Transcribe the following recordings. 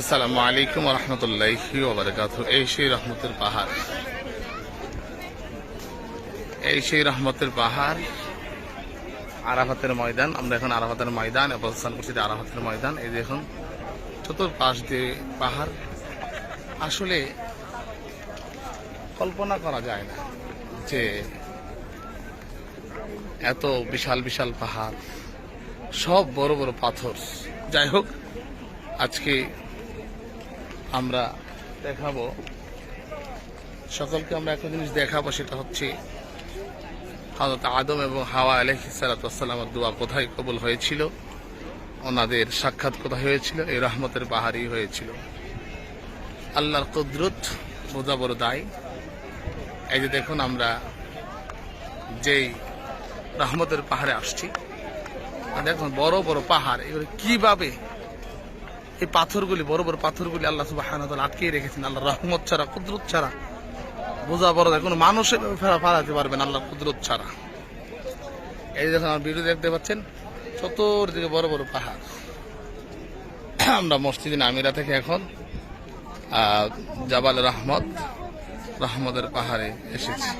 আসসালামু আলাইকুম রহমতুল্লাহি ওবরাকাত এই সেই রহমতের পাহাড়। এই সেই রহমতের পাহাড় আরাফাতের ময়দান। আমরা এখন আরাফাতের ময়দান অবস্থান করছি আরাফাতের ময়দান। এই দেখুন চতুর্পাশ দিয়ে পাহাড়। আসলে কল্পনা করা যায় না যে এত বিশাল বিশাল পাহাড়, সব বড় বড় পাথর। যাই হোক, আজকে আমরা দেখাবো। সকলকে আমরা একটা জিনিস দেখাবো, সেটা হচ্ছে হজরত আদম এবং হাওয়া আলহিসালামের দোয়া কোথায় কবুল হয়েছিল? ওনাদের সাক্ষাৎ কোথায় হয়েছিল? এই রহমতের পাহাড়ি হয়েছিল। আল্লাহর কুদরত বোঝা বড় দায়। এই যে দেখুন আমরা যেই রহমতের পাহাড়ে আসছি দেখুন বড় বড় পাহাড়, এগুলো কীভাবে এই পাথরগুলি, বড় বড় পাথরগুলি আল্লাহ সুবাহ আটকে রেখেছেন। আল্লাহ রহমত ছাড়া, কুদরত ছাড়া। বোঝা বড় যায় কোনো মানুষের ফেরা ফারাতে পারবেন আল্লাহ কুদরত ছাড়া। এই দেখুন আমার ভিডিও দেখতে পাচ্ছেন, চতুর্দিকে বড় বড় পাহাড়। আমরা মসজিদ আমিরা থেকে এখন জাবাল রহমত, রহমতের পাহাড়ে এসেছি।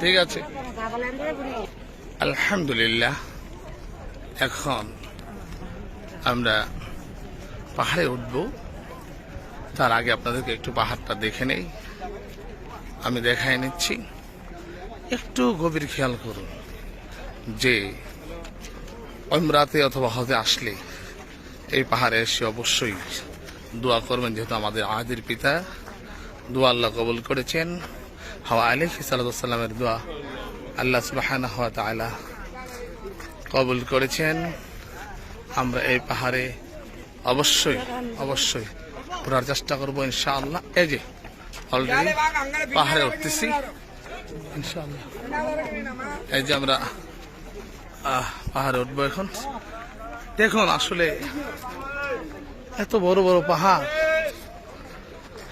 ঠিক আছে? আলহামদুলিল্লাহ, এখন আমরা পাহাড়ে উঠব। তার আগে আপনাদেরকে একটু পাহাড়টা দেখে নেই। আমি দেখাই নিচ্ছি। একটু গভীর খেয়াল করুন যে অমরাতে অথবা হজে আসলে এই পাহাড়ে এসে অবশ্যই দোয়া করবেন, যেহেতু আমাদের আদির পিতা দোয়া আল্লাহ কবুল করেছেন। হাওয়া আলিফ সাল্লামের দোয়া আল্লাহ সুবাহ হওয়া তালা কবুল করেছেন। আমরা এই পাহাড়ে অবশ্যই অবশ্যই। ঘোরার চেষ্টা করব ইনশাআল্লাহ। এই যে অলরেডি পাহাড়ে উঠতেছি। এই যে আমরা পাহাড়ে উঠবো এখন। দেখুন, আসলে এত বড় বড় পাহাড়।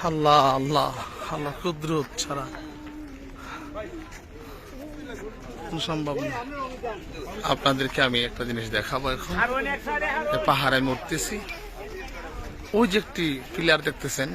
আল্লাহ আল্লাহ আল্লাহ, কুদরত ছাড়া। কোনো সম্ভব না। আপনাদেরকে আমি একটা জিনিস দেখাবো এখন। পাহাড়ে আমি উঠতেছি ওই যে একটি পিলার দেখতেছেন